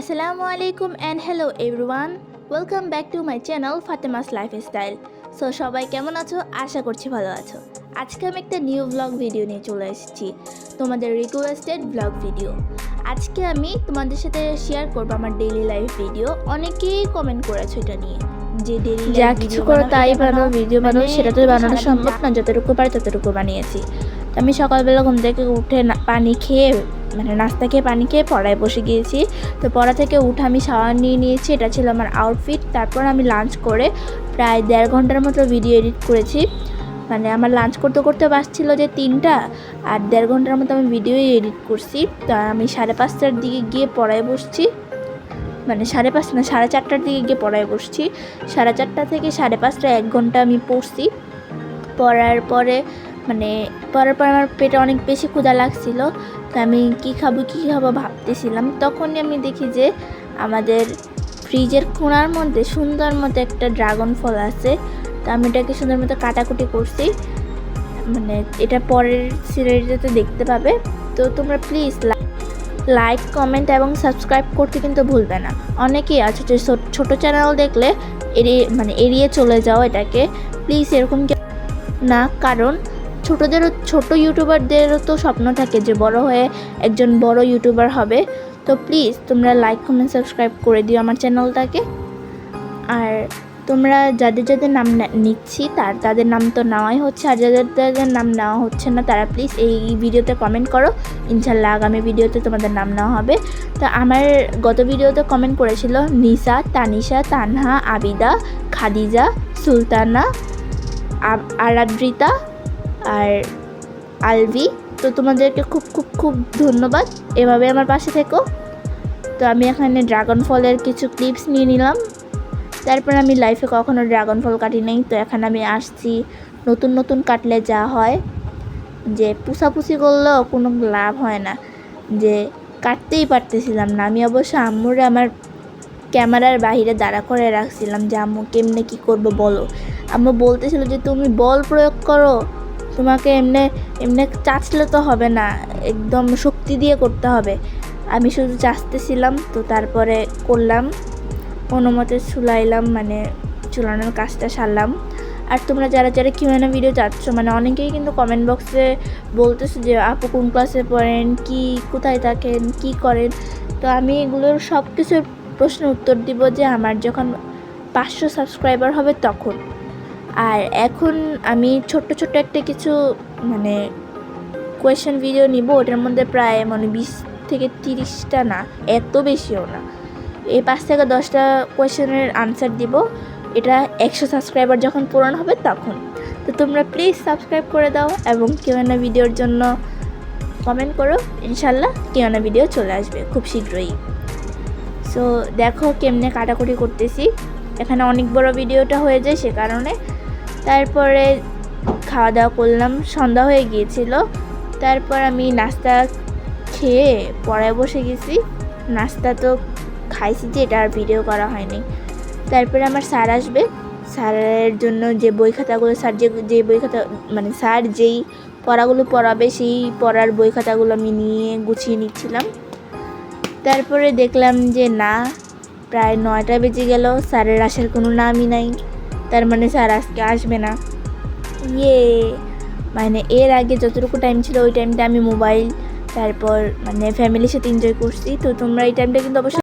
আসসালামু আলাইকুম and hello everyone welcome back to my channel Fatema's lifestyle so সবাই কেমন আছো? আশা করছি ভালো আছো। আজকে আমি একটা নিউ ব্লগ ভিডিও নিয়ে চলে এসেছি। তোমাদের রিকোয়েস্টেড ব্লগ ভিডিও আজকে আমি তোমাদের সাথে শেয়ার করব আমার ডেইলি লাইফ ভিডিও অনেকেই কমেন্ট করেছ এটা নিয়ে যে ডেইলি যা কিছু করো তাই বানাও ভিডিও বানাও সেটা তো বানানো সম্ভব না যতটুকু পারি ততটুকু বানিয়েছি। তো আমি সকালবেলা ঘুম থেকে উঠে পানি খেয়ে মানে নাস্তা খেয়ে পানি খেয়ে পড়ায় বসে গিয়েছি। তো পড়া থেকে উঠে আমি শাওয়ার নিয়ে নিয়েছি, এটা ছিল আমার আউটফিট তারপর আমি লাঞ্চ করে প্রায় দেড় ঘণ্টার মতো ভিডিও এডিট করেছি। মানে আমার লাঞ্চ করতে করতে বাসছিল যে তিনটা, আর দেড় ঘণ্টার মতো আমি ভিডিও এডিট করছি। তা আমি সাড়ে পাঁচটার দিকে গিয়ে পড়ায় বসছি। মানে সাড়ে পাঁচটা না সাড়ে চারটার দিকে গিয়ে পড়ায় বসছি। সাড়ে চারটা থেকে সাড়ে পাঁচটা এক ঘণ্টা আমি পড়ছি। পড়ার পরে মানে পড়ার পর আমার পেটে অনেক বেশি ক্ষুধা লাগছিল, তো আমি কী খাব কী খাব ভাবতেছিলাম। তখনই আমি দেখি যে আমাদের ফ্রিজের কোণার মধ্যে সুন্দর মতো একটা ড্রাগন ফল আছে। তো আমি এটাকে সুন্দর মতো কাটাকুটি করছি। মানে এটা পরের সিরিজটাতে দেখতে পাবে। তো তোমরা প্লিজ লাইক কমেন্ট এবং সাবস্ক্রাইব করতে কিন্তু ভুলবে না। অনেকেই আছে যে ছোট চ্যানেল দেখলে এড়িয়ে মানে এড়িয়ে চলে যাও এটাকে। প্লিজ এরকম না, কারণ ছোটদেরও, ছোট ইউটিউবারদেরও তো স্বপ্ন থাকে যে বড় হয়ে একজন বড় ইউটিউবার হবে। তো প্লিজ তোমরা লাইক কমেন্ট সাবস্ক্রাইব করে দিও আমার চ্যানেলটাকে আর তোমরা যাদের যাদের নাম নিচ্ছি, তার তাদের নাম তো নেওয়াই হচ্ছে, আর যাদের যাদের নাম নেওয়া হচ্ছে না, তারা প্লিজ এই ভিডিওতে কমেন্ট করো। ইনশাল্লাহ আগামী ভিডিওতে তোমাদের নাম নেওয়া হবে। তো আমার গত ভিডিওতে কমেন্ট করেছিল নিসা, তানিশা, তানহা, আবিদা, খাদিজা, সুলতানা আরাদ্রিতা আর আলভি, তো তোমাদেরকে খুব খুব খুব ধন্যবাদ। এভাবে আমার পাশে থেকো। তো আমি এখানে ড্রাগন ফলের কিছু ক্লিপস নিয়ে নিলাম। তারপর আমি লাইফে কখনো ড্রাগন ফল কাটি নাই। তো এখানে আমি আসছি নতুন নতুন কাটলে যা হয়, যে পুষাপুষি করলেও কোনো লাভ হয় না, যে কাটতেই পারতেছিলাম না। আমি অবশ্য আম্মুরে আমার ক্যামেরার বাইরে দাঁড়া করে রাখছিলাম যে, আম্মু, কেমনে কী করব বলো? আম্মু বলতেছিল যে, তুমি বল প্রয়োগ করো। তোমাকে এমনি এমনি চাচলে তো হবে না, একদম শক্তি দিয়ে করতে হবে। আমি শুধু চাচতেছিলাম, তো তারপরে করলাম কোনো মতে চুলাইলাম মানে চুলানোর কাজটা সারলাম। আর তোমরা যারা যারা কিউএনএ ভিডিও চাচ্ছ মানে অনেকেই কিন্তু কমেন্ট বক্সে বলতেছো যে, আপু কোন ক্লাসে পড়েন, কি, কোথায় থাকেন, কি করেন? তো আমি এগুলোর সব কিছুর প্রশ্নের উত্তর দিব যে, আমার যখন পাঁচশো সাবস্ক্রাইবার হবে তখন। আর এখন আমি ছোট্ট ছোট্ট একটা কিছু মানে কোয়েশ্চেন ভিডিও নিব। ওটার মধ্যে প্রায় মানে বিশ থেকে তিরিশটা না, এত বেশিও না। এই পাঁচ থেকে দশটা কোয়েশ্চেনের আনসার দিব। এটা একশো সাবস্ক্রাইবার যখন পূরণ হবে তখন। তো তোমরা প্লিজ সাবস্ক্রাইব করে দাও এবং কেউ না ভিডিওর জন্য কমেন্ট করো। ইনশাল্লাহ কেউ না ভিডিও চলে আসবে খুব শীঘ্রই। সো দেখো কেমনে কাটাকুটি করতেছি। এখানে অনেক বড় ভিডিওটা হয়ে যায় সে কারণে। তারপরে খাওয়া দাওয়া করলাম, সন্ধ্যা হয়ে গিয়েছিল। তারপর আমি নাস্তা খেয়ে পড়ায় বসে গেছি। নাস্তা তো খাইছি যে, এটা আর ভিডিও করা হয়নি। তারপরে আমার স্যার আসবে। স্যারের জন্য যে বই খাতাগুলো, স্যার যে যে বই খাতা মানে স্যার যেই পড়াগুলো পড়াবে, সেই পড়ার বই খাতাগুলো আমি নিয়ে গুছিয়ে নিচ্ছিলাম। তারপরে দেখলাম যে, না, প্রায় নয়টা বেজে গেল। স্যারের আসার কোনো নামই নাই। তার মানে স্যার আজকে আসবে না। ইয়ে মানে এর আগে যতটুকু টাইম ছিল ওই টাইমটা আমি মোবাইল তারপর মানে ফ্যামিলির সাথে এনজয় করছি। তো তোমরা এই টাইমটা কিন্তু অবশ্যই